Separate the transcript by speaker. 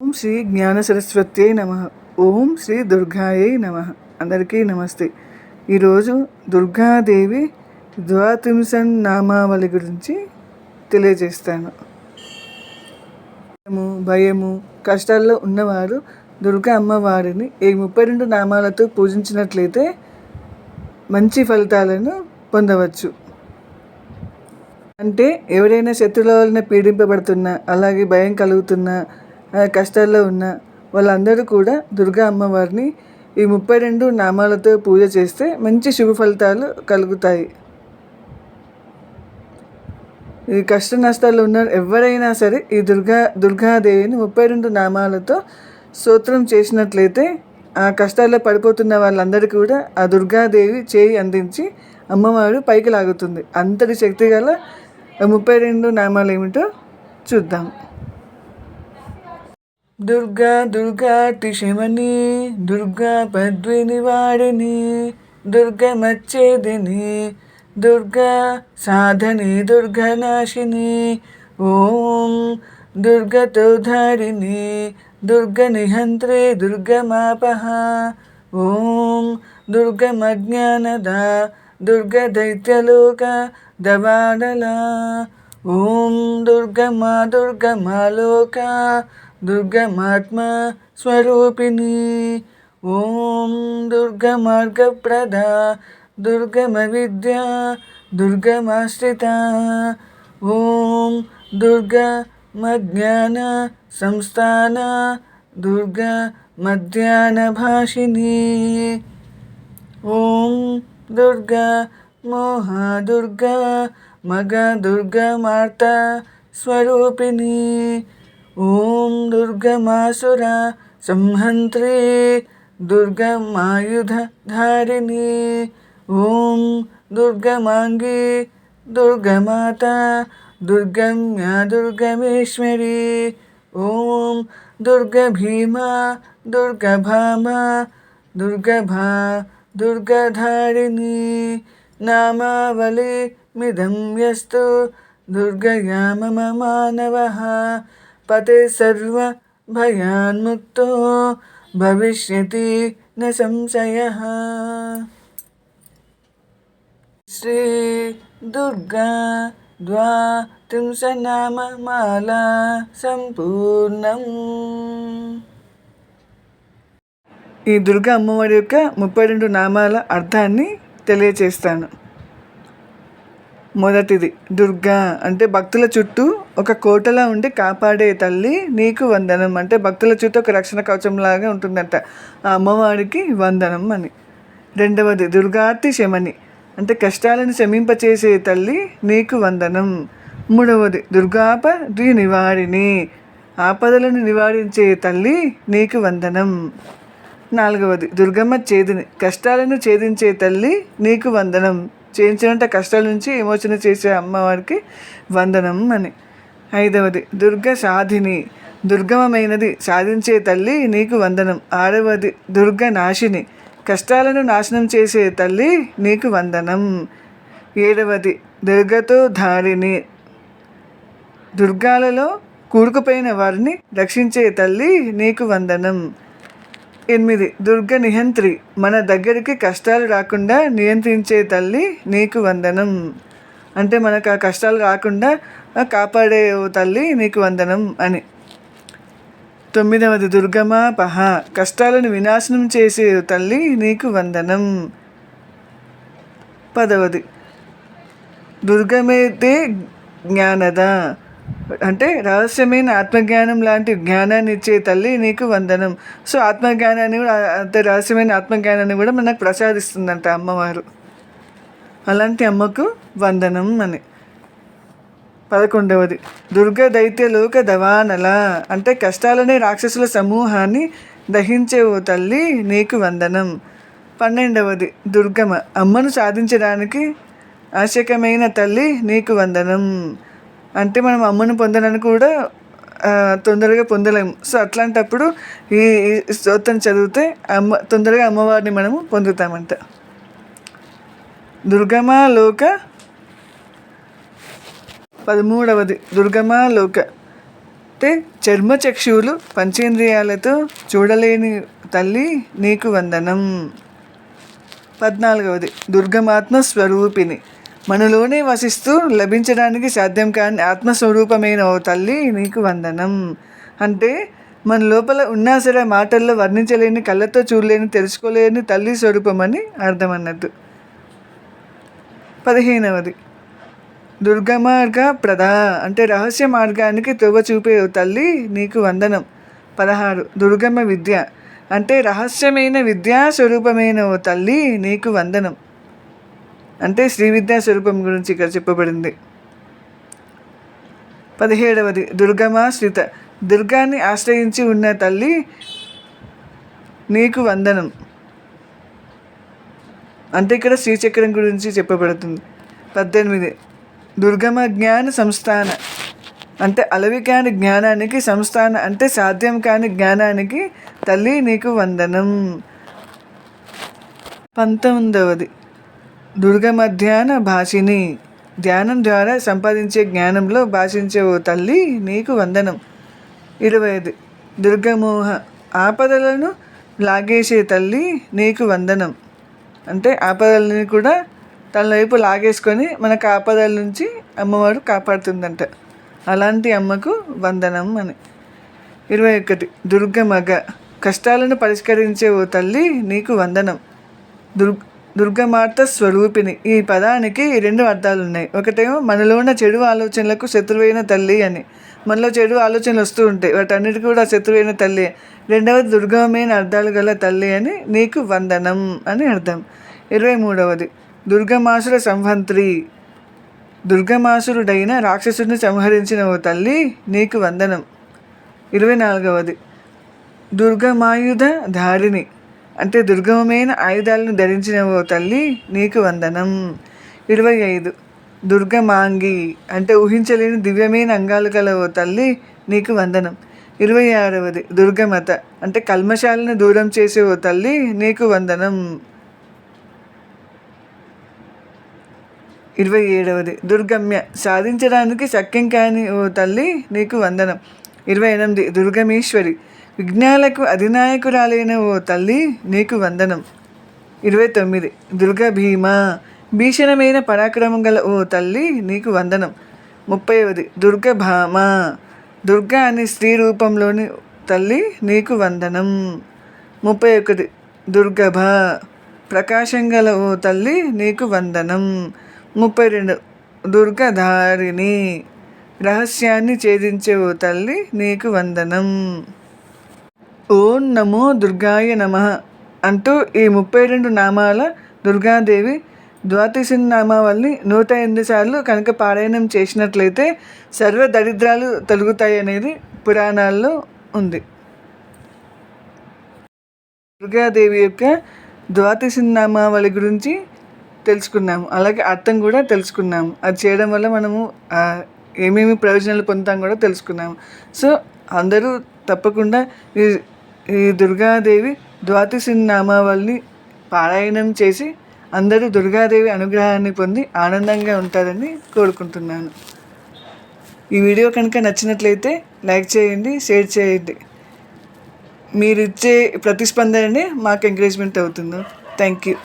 Speaker 1: ఓం శ్రీ జ్ఞాన సరస్వతే నమ. ఓం శ్రీ దుర్గాయే నమ. అందరికీ నమస్తే. ఈరోజు దుర్గాదేవి ద్వాత్రింశన్ నామావళి గురించి తెలియజేస్తాను. భయము భయము కష్టాల్లో ఉన్నవారు దుర్గా అమ్మవారిని ఈ ముప్పై రెండు నామాలతో పూజించినట్లయితే మంచి ఫలితాలను పొందవచ్చు. అంటే ఎవరైనా శత్రువుల వలన పీడింపబడుతున్నా అలాగే భయం కలుగుతున్నా కష్టాల్లో ఉన్న వాళ్ళందరూ కూడా దుర్గా అమ్మవారిని ఈ ముప్పై రెండు నామాలతో పూజ చేస్తే మంచి శుభ ఫలితాలు కలుగుతాయి. ఈ కష్ట నష్టాలు ఉన్న ఎవరైనా సరే ఈ దుర్గా దుర్గాదేవిని ముప్పై రెండు నామాలతో స్తోత్రం చేసినట్లయితే ఆ కష్టాల్లో పడిపోతున్న వాళ్ళందరికీ కూడా ఆ దుర్గాదేవి చేయి అందించి అమ్మవారు పైకి లాగుతుంది. అంతటి శక్తి గల ముప్పై రెండు నామాలు ఏమిటో చూద్దాం. దుర్గా దుర్గా తిషమని దుర్గా పద్విని వాడిని దుర్గమచ్చేదిని దుర్గా సాధని దుర్గనాశిని ఓం దుర్గతో ధారిణి దుర్గ నిహంత్రే దుర్గమాపహ ఓం దుర్గమజ్ఞానద దుర్గ దైత్యలోక దవాడలా ఓం దుర్గమా దుర్గమాలోక దుర్గమాత్మ స్వరూపిణి ఓం దుర్గమార్గప్రద దుర్గమ విద్య దుర్గమాశ్రిత ఓం దుర్గమజ్ఞాన సంస్థాన దుర్గ మధ్యాహ్న భాషిని ఓం దుర్గా మోహ దుర్గా మగ దుర్గమార్త స్వరూపిణి ఓం దుర్గమాసుర సంహంత్రి దుర్గమాయుధధారిణి ఓం దుర్గమాంగి దుర్గమాత దుర్గమ్య దుర్గమేశ్వరి భయాన్ముక్తో భవిష్యతి న సంశయ శ్రీ దుర్గా ద్వా త్రింశనామమాలా సంపూర్ణం ఈ దుర్గా అమ్మవారి యొక్క ముప్పై రెండు నామాల అర్థాన్ని తెలియచేస్తాను. మొదటిది. దుర్గా అంటే భక్తుల చుట్టూ ఒక కోటలా ఉండి కాపాడే తల్లి నీకు వందనం అంటే భక్తుల చుట్టూ ఒక రక్షణ కవచంలాగా ఉంటుందంట. ఆ అమ్మవారికి వందనం అని. రెండవది దుర్గార్తి శమని అంటే కష్టాలను శమింపచేసే తల్లి నీకు వందనం. మూడవది దుర్గాప నివారిణి ఆపదలను నివారించే తల్లి నీకు వందనం. నాలుగవది దుర్గమ్మ చేదిని కష్టాలను ఛేదించే తల్లి నీకు వందనం. చేయించినంత కష్టాల నుంచి విమోచన చేసే అమ్మవారికి వందనం అని. ఐదవది దుర్గ సాధిని. దుర్గమమైనది సాధించే తల్లి నీకు వందనం. ఆరవది దుర్గ నాశిని. కష్టాలను నాశనం చేసే తల్లి నీకు వందనం. ఏడవది దుర్గతో ధారిణి దుర్గాలలో కూరుకుపోయిన వారిని రక్షించే తల్లి నీకు వందనం. ఎనిమిది. దుర్గ నిహంత్రి మన దగ్గరికి కష్టాలు రాకుండా నియంత్రించే తల్లి నీకు వందనం. అంటే మనకు ఆ కష్టాలు రాకుండా కాపాడే ఓ తల్లి నీకు వందనం అని. తొమ్మిదవది దుర్గమా పహ కష్టాలను వినాశనం చేసే తల్లి నీకు వందనం. పదవది దుర్గమేతే జ్ఞానద అంటే రహస్యమైన ఆత్మజ్ఞానం లాంటి జ్ఞానాన్ని ఇచ్చే తల్లి నీకు వందనం. సో ఆత్మజ్ఞానాన్ని కూడా అంతే రహస్యమైన ఆత్మజ్ఞానాన్ని కూడా మనకు ప్రసాదిస్తుందంట అమ్మవారు. అలాంటి అమ్మకు వందనం అని. పదకొండవది. దుర్గ దైత్య లోక దవానల. అంటే కష్టాలనే రాక్షసుల సమూహాన్ని దహించే ఓ తల్లి నీకు వందనం. పన్నెండవది. దుర్గమ్మ. అమ్మను సాధించడానికి ఆశకమైన తల్లి నీకు వందనం. అంటే మనం అమ్మను పొందడానికి కూడా తొందరగా పొందలేము. సో అట్లాంటప్పుడు ఈ ఈ స్తోత్రం చదివితే అమ్మ తొందరగా అమ్మవారిని మనము పొందుతామంట. దుర్గమా లోక పదమూడవది. దుర్గమా లోక. అంటే చర్మచక్షువులు పంచేంద్రియాలతో చూడలేని తల్లి నీకు వందనం. పద్నాలుగవది. దుర్గమాత్మ స్వరూపిణి మనలోనే వసిస్తూ లభించడానికి సాధ్యం కాని ఆత్మస్వరూపమైన ఓ తల్లి నీకు వందనం. అంటే మన లోపల ఉన్నా సరే మాటల్లో వర్ణించలేని కళ్ళతో చూడలేని తెలుసుకోలేని తల్లి స్వరూపం అని అర్థం అన్నట్టు పదిహేనవది. దుర్గమార్గ ప్రధా అంటే రహస్య మార్గానికి త్రోవ చూపే ఓ తల్లి నీకు వందనం. పదహారు. దుర్గమ విద్య అంటే రహస్యమైన విద్యా స్వరూపమైన ఓ తల్లి నీకు వందనం. అంటే శ్రీ విద్యా స్వరూపం గురించి ఇక్కడ చెప్పబడింది. పదిహేడవది దుర్గమాశ్రిత దుర్గాన్ని ఆశ్రయించి ఉన్న తల్లి నీకు వందనం. అంటే ఇక్కడ శ్రీచక్రం గురించి చెప్పబడుతుంది. పద్దెనిమిది దుర్గమ జ్ఞాన సంస్థాన. అంటే అలవి కాని జ్ఞానానికి సంస్థాన అంటే సాధ్యం కాని జ్ఞానానికి తల్లి నీకు వందనం. పంతొమ్మిదవది దుర్గమధ్యాన భాషిని ధ్యానం ద్వారా సంపాదించే జ్ఞానంలో భాషించే ఓ తల్లి నీకు వందనం. ఇరవై ఐదు దుర్గమోహ ఆపదలను లాగేసే తల్లి నీకు వందనం. అంటే ఆపదలని కూడా తన వైపు లాగేసుకొని మనకు ఆపదల నుంచి అమ్మవారు కాపాడుతుందంట. అలాంటి అమ్మకు వందనం అని. ఇరవై ఒకటి దుర్గమగ. కష్టాలను పరిష్కరించే ఓ తల్లి నీకు వందనం. దుర్గ దుర్గమాత స్వరూపిణి. ఈ పదానికి రెండు అర్థాలు ఉన్నాయి ఒకటేమో మనలో ఉన్న చెడు ఆలోచనలకు శత్రువైన తల్లి అని. మనలో చెడు ఆలోచనలు వస్తూ ఉంటాయి. వాటన్నిటి కూడా శత్రువైన తల్లి. రెండవది దుర్గమైన అర్థాలు గల తల్లి అని నీకు వందనం అని అర్థం. ఇరవై మూడవది దుర్గమాసుర సంహంత్రి దుర్గమాసురుడైన రాక్షసుడిని సంహరించిన ఓ తల్లి నీకు వందనం. ఇరవై నాలుగవది దుర్గమాయుధ ధారిణి అంటే దుర్గమమైన ఆయుధాలను ధరించిన ఓ తల్లి నీకు వందనం. ఇరవై ఐదు. దుర్గమాంగి అంటే ఊహించలేని దివ్యమైన అంగాలు కల ఓ తల్లి నీకు వందనం. ఇరవై ఆరవది. దుర్గమత అంటే కల్మశాలను దూరం చేసే ఓ తల్లి నీకు వందనం. ఇరవై ఏడవది. దుర్గమ్య సాధించడానికి సఖ్యం కాని ఓ తల్లి నీకు వందనం. ఇరవై ఎనిమిది. దుర్గమేశ్వరి విఘ్నాలకు అధినాయకురాలైన ఓ తల్లి నీకు వందనం. ఇరవై తొమ్మిది. దుర్గా భీమ. భీషణమైన పరాక్రమం గల ఓ తల్లి నీకు వందనం. ముప్పైవది. దుర్గ భామ. దుర్గ అనే స్త్రీ రూపంలోని తల్లి నీకు వందనం. ముప్పై ఒకటి దుర్గభ ప్రకాశం గల ఓ తల్లి నీకు వందనం. ముప్పై రెండు దుర్గధారిణి. రహస్యాన్ని ఛేదించే ఓ తల్లి నీకు వందనం. ఓం నమో దుర్గాయ నమ అంటూ ఈ ముప్పై రెండు నామాల దుర్గాదేవి ద్వాదశి నామావల్ని నూట ఎనిమిది సార్లు కనుక పారాయణం చేసినట్లయితే సర్వ దరిద్రాలు తొలగుతాయి అనేది పురాణాల్లో ఉంది. దుర్గాదేవి యొక్క ద్వాదశి నామావళి గురించి తెలుసుకున్నాము. అలాగే అర్థం కూడా తెలుసుకున్నాము. అది చేయడం వల్ల మనము ఏమేమి ప్రయోజనాలు పొందుతాం కూడా తెలుసుకున్నాము. సో అందరూ తప్పకుండా ఈ దుర్గాదేవి ద్వాదశి నామావళిని పారాయణం చేసి అందరూ దుర్గాదేవి అనుగ్రహాన్ని పొంది ఆనందంగా ఉంటారని కోరుకుంటున్నాను. ఈ వీడియో కనుక నచ్చినట్లయితే లైక్ చేయండి షేర్ చేయండి. మీరు ఇచ్చే ప్రతిస్పందననే మాకు ఎంకరేజ్మెంట్ అవుతుంది. Thank you.